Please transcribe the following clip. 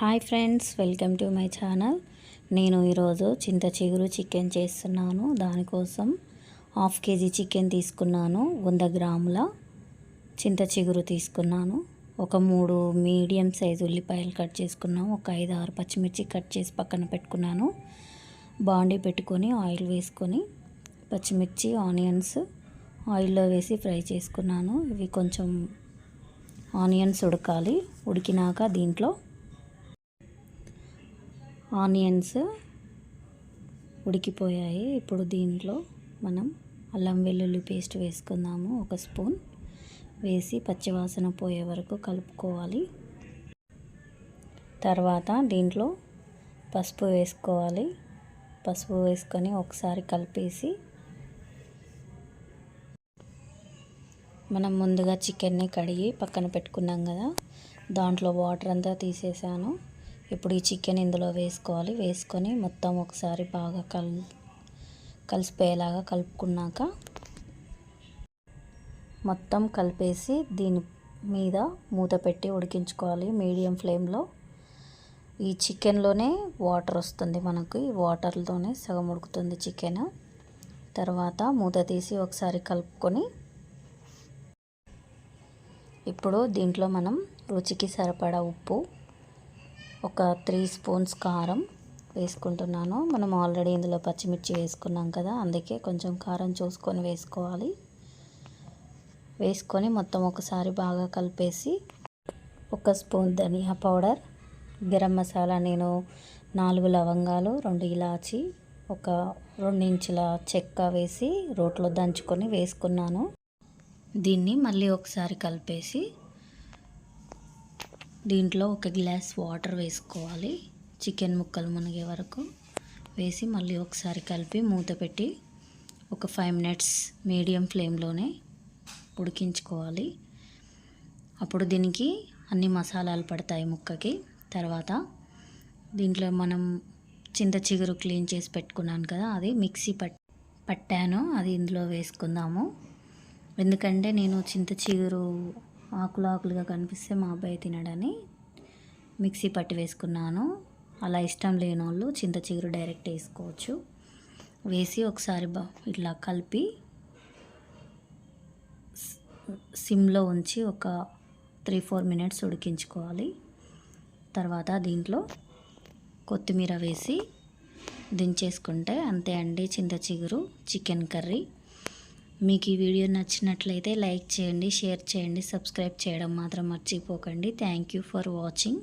Hi friends welcome to my channel. నేను ఈరోజు చింత చిగురు చికెన్ చేస్తున్నాను. దానికోసం హాఫ్ కేజీ చికెన్ తీసుకున్నాను. వంద గ్రాముల చింత చిగురు తీసుకున్నాను. ఒక మూడు మీడియం సైజు ఉల్లిపాయలు కట్ చేసుకున్నాను ఒక ఐదు ఆరు పచ్చిమిర్చి కట్ చేసి పక్కన పెట్టుకున్నాను. బాండీ పెట్టుకొని ఆయిల్ వేసుకొని పచ్చిమిర్చి ఆనియన్స్ ఆయిల్లో వేసి ఫ్రై చేసుకున్నాను. ఇవి కొంచెం ఆనియన్స్ ఉడకాలి. ఉడికినాక దీంట్లో ఆనియన్స్ ఉడికిపోయాయి. ఇప్పుడు దీంట్లో మనం అల్లం వెల్లుల్లి పేస్ట్ వేసుకుందాము. ఒక స్పూన్ వేసి పచ్చివాసన పోయే వరకు కలుపుకోవాలి. తర్వాత దీంట్లో పసుపు వేసుకోవాలి. పసుపు వేసుకొని ఒకసారి కలిపేసి మనం ముందుగా చికెన్ని కడిగి పక్కన పెట్టుకున్నాం కదా దాంట్లో వాటర్ అంతా తీసేసాను. ఇప్పుడు ఈ చికెన్ ఇందులో వేసుకోవాలి. వేసుకొని మొత్తం ఒకసారి బాగా కల్ కలిసిపోయేలాగా కలుపుకున్నాక మొత్తం కలిపేసి దీని మీద మూత పెట్టి ఉడికించుకోవాలి. మీడియం ఫ్లేమ్లో. ఈ చికెన్లోనే వాటర్ వస్తుంది మనకు. ఈ వాటర్లోనే సగం ఉడుకుతుంది చికెన్. తర్వాత మూత తీసి ఒకసారి కలుపుకొని ఇప్పుడు దీంట్లో మనం రుచికి సరిపడా ఉప్పు ఒక త్రీ స్పూన్స్ కారం వేసుకుంటున్నాను. మనం ఆల్రెడీ ఇందులో పచ్చిమిర్చి వేసుకున్నాం కదా అందుకే కొంచెం కారం చూసుకొని వేసుకోవాలి. వేసుకొని మొత్తం ఒకసారి బాగా కలిపేసి ఒక స్పూన్ ధనియా పౌడర్ గరం మసాలా నేను నాలుగు లవంగాలు రెండు ఇలాచి ఒక రెండు ఇంచుల చెక్క వేసి రోట్లో దంచుకొని వేసుకున్నాను. దీన్ని మళ్ళీ ఒకసారి కలిపేసి దీంట్లో ఒక గ్లాస్ వాటర్ వేసుకోవాలి. చికెన్ ముక్కలు మునిగే వరకు వేసి మళ్ళీ ఒకసారి కలిపి మూత పెట్టి ఒక ఫైవ్ మినిట్స్ మీడియం ఫ్లేమ్లోనే ఉడికించుకోవాలి. అప్పుడు దీనికి అన్ని మసాలాలు పడతాయి ముక్కకి. తర్వాత దీంట్లో మనం చింత చిగురు క్లీన్ చేసి పెట్టుకున్నాను కదా అది మిక్సీ పట్ పట్టాను. అది ఇందులో వేసుకుందాము. ఎందుకంటే నేను చింత చిగురు ఆకులు ఆకులుగా కనిపిస్తే మా అబ్బాయి తినడని మిక్సీ పట్టి వేసుకున్నాను. అలా ఇష్టం లేని వాళ్ళు చింత చిగురు డైరెక్ట్ వేసుకోవచ్చు. వేసి ఒకసారి బా ఇట్లా కలిపి సిమ్లో ఉంచి ఒక త్రీ ఫోర్ మినిట్స్ ఉడికించుకోవాలి. తర్వాత దీంట్లో కొత్తిమీర వేసి దించేసుకుంటే అంతే అండి చింత చిగురు చికెన్ కర్రీ. మీకు ఈ వీడియో నచ్చినట్లయితే లైక్ చేయండి షేర్ చేయండి సబ్స్క్రైబ్ చేయడం మాత్రం మర్చిపోకండి. Thank you for watching